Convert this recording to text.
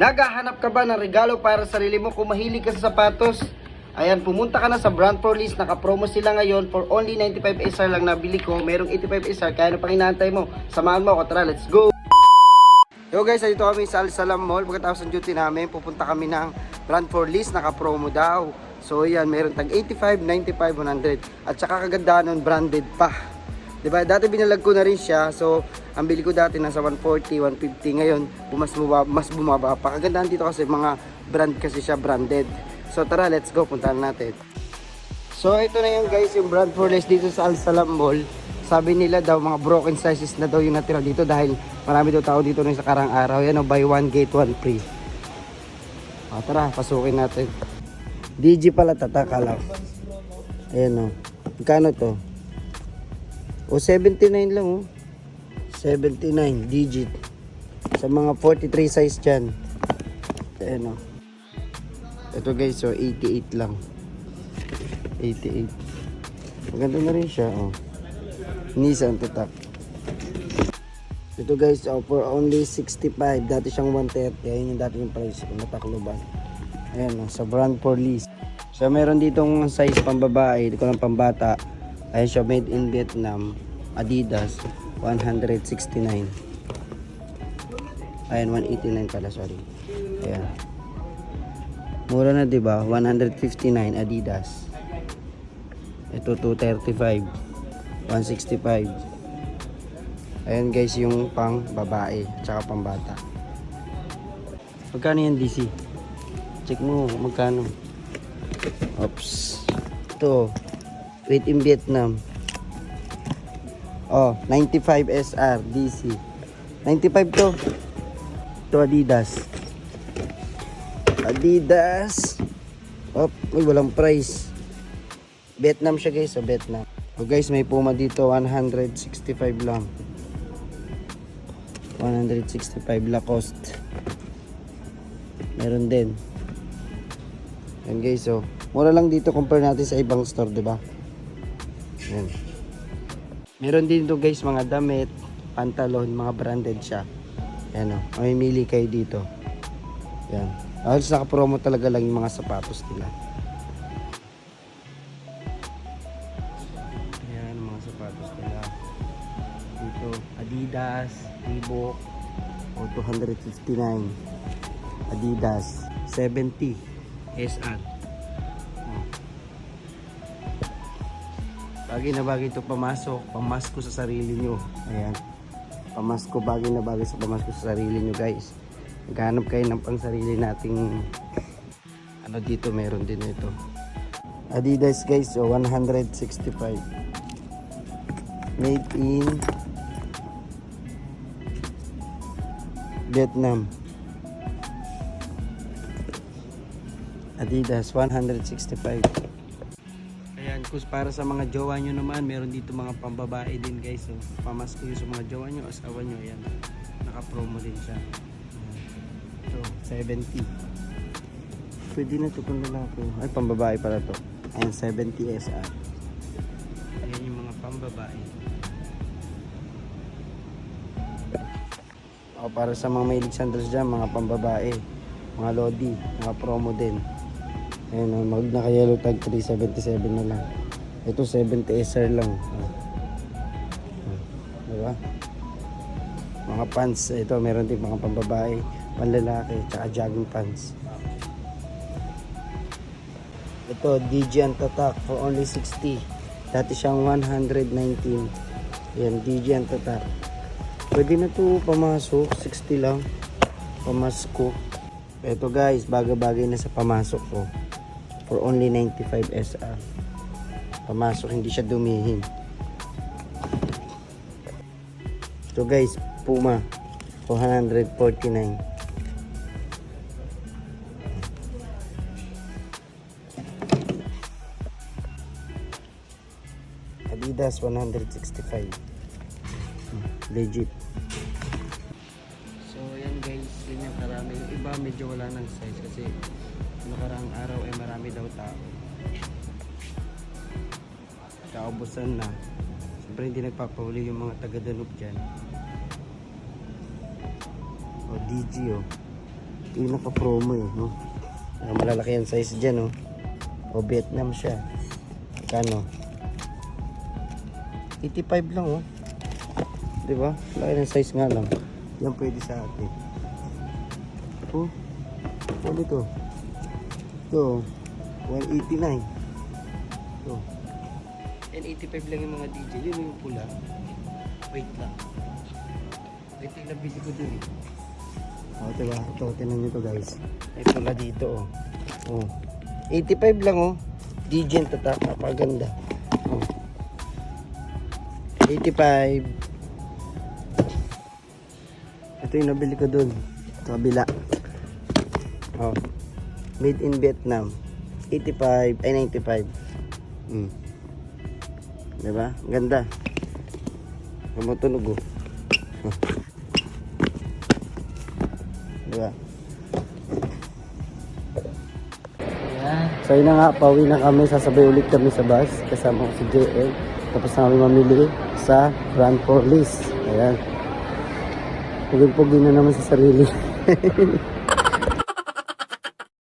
Naghahanap ka ba ng regalo para sa sarili mo kung mahilig ka sa sapatos? Ayan, pumunta ka na sa Brand for List. Naka-promo sila ngayon for only 95 SR lang nabili ko. Merong 85 SR. Kaya ano pang inaantay mo? Samahan mo ako. Tara, let's go! Yo guys, dito kami sa Al-Salam Mall. Pagkatapos ng duty namin, pupunta kami ng Brand for List. Naka-promo daw. So yan, meron tag 85, 95, 100. At saka kagandahan nun, branded pa. 'Di ba? Dati binalag ko na rin siya. So, ang bili ko dati nasa 140, 150. Ngayon, mas bumaba, mas bumaba pa. Kagandahan dito kasi mga brand kasi siya branded. So, tara, let's go. Puntahan natin. So, ito na yung guys, yung brand for less dito sa Al Salam Mall. Sabi nila daw, mga broken sizes na daw yung natira dito dahil marami daw tao dito nung sa karang araw. Yan o, buy one, get one free. O, tara, pasukin natin. DG pala tatakalaw. Ayan o. Magkano to? O 79 lang oh. 79 digit. Sa mga 43 size dyan. Ayan oh. Ito guys, so 88 lang. 88. Maganda na rin siya oh. Nissan tatak. Ito guys, oh, for only 65. Dati siyang 130. Ayun yung dati yung price kung natakloban. Ayan oh, sa brand for lease. So meron ditong size pambabae, di ko lang pambata. Ayan siya, made in Vietnam. Adidas, 169. Ayan, 189 pala, sorry. Ayan. Mura na, di ba? 159 Adidas. Ito, 235. 165. Ayan guys, yung pang babae, tsaka pang bata. Magkano yan, DC? Check mo, magkano? Oops. Ito, Made in Vietnam. Oh, 95 SR DC. 95 to. Ito Adidas. Adidas. Oh, uy, walang price. Vietnam siya guys, sa Vietnam. Oh guys, may Puma dito 165 lang. 165 Lacoste. Meron din. Yan guys, so mura lang dito compare natin sa ibang store, 'di ba? Yan. Meron din dito guys mga damit, pantalon, mga branded siya. Yan o. Mamimili kayo dito. Yan. Halos naka-promo talaga lang yung mga sapatos nila. Yan, mga sapatos nila. Dito, Adidas, Reebok, o 259. Adidas, 70. SR. Bagay na bagay ito pamasok, pamasko sa sarili nyo. Ayan. Pamasko, bagay na bagay sa pamasko sa sarili nyo guys. Maghanap kayo ng pang sarili nating ano dito meron din ito. Adidas guys, so 165. Made in Vietnam. Adidas 165. Ayan, kus para sa mga jowa nyo naman, meron dito mga pambabae din guys. So, pamasko yun sa mga jowa nyo, asawa nyo. Ayan, naka-promo din siya. Ito, 70. Pwede na ito kung lalaki. Ay, pambabae pala to. Ayan, 70 SR. Ayan yung mga pambabae. O, para sa mga mahilig sandals dyan, mga pambabae. Mga lodi, mga promo din. Ayan, oh, mag naka yellow tag 377 na lang. Ito 70 SR lang. Oh. Oh, Diba? Mga pants, ito meron din mga pambabae, panlalaki, tsaka jogging pants. Ito, DJ Antatak for only 60. Dati siyang 119. Ayan, DJ Antatak. Pwede na to pamasok, 60 lang. Pamasko. Ito guys, bagay-bagay na sa pamasok ko. For only 95 SR. Pamasok, hindi siya dumihin. Ito guys, Puma. 249. Adidas 165. Hmm, Legit. Yung iba medyo wala ng size kasi nakaraang araw ay marami daw tao. Kaubusan na. Siyempre hindi nagpapahuli yung mga taga-danub dyan. O DG o. Yung naka-promo eh, no? Ah, malalaki yung size dyan, no? O Vietnam siya. Kano? 85 lang, oh. Di ba? Laki ng size nga lang. Yan pwede sa atin. Oh. Ano to? Ito. 189. Ito. And 85 lang yung mga DJ. Yun yung pula. Wait lang. Ito yung nabili ko dun eh. O, oh, diba? Ito, tinan nyo to guys. May pula dito, oh. Oh. 85 lang, oh. DJ tatak. Napaganda. Oh. 85. Ito yung nabili ko dun. Sa kabila. Oh. Made in Vietnam. 85, ay 95. Hmm. Diba? Ganda. Tumutunog oh. Oh. Diba? So yun na nga, pauwi na kami, sasabay ulit kami sa bus, kasama ko si JL. Tapos na kami mamili sa Grand Forlis. Ayan. Pugin-pugin na naman sa sarili.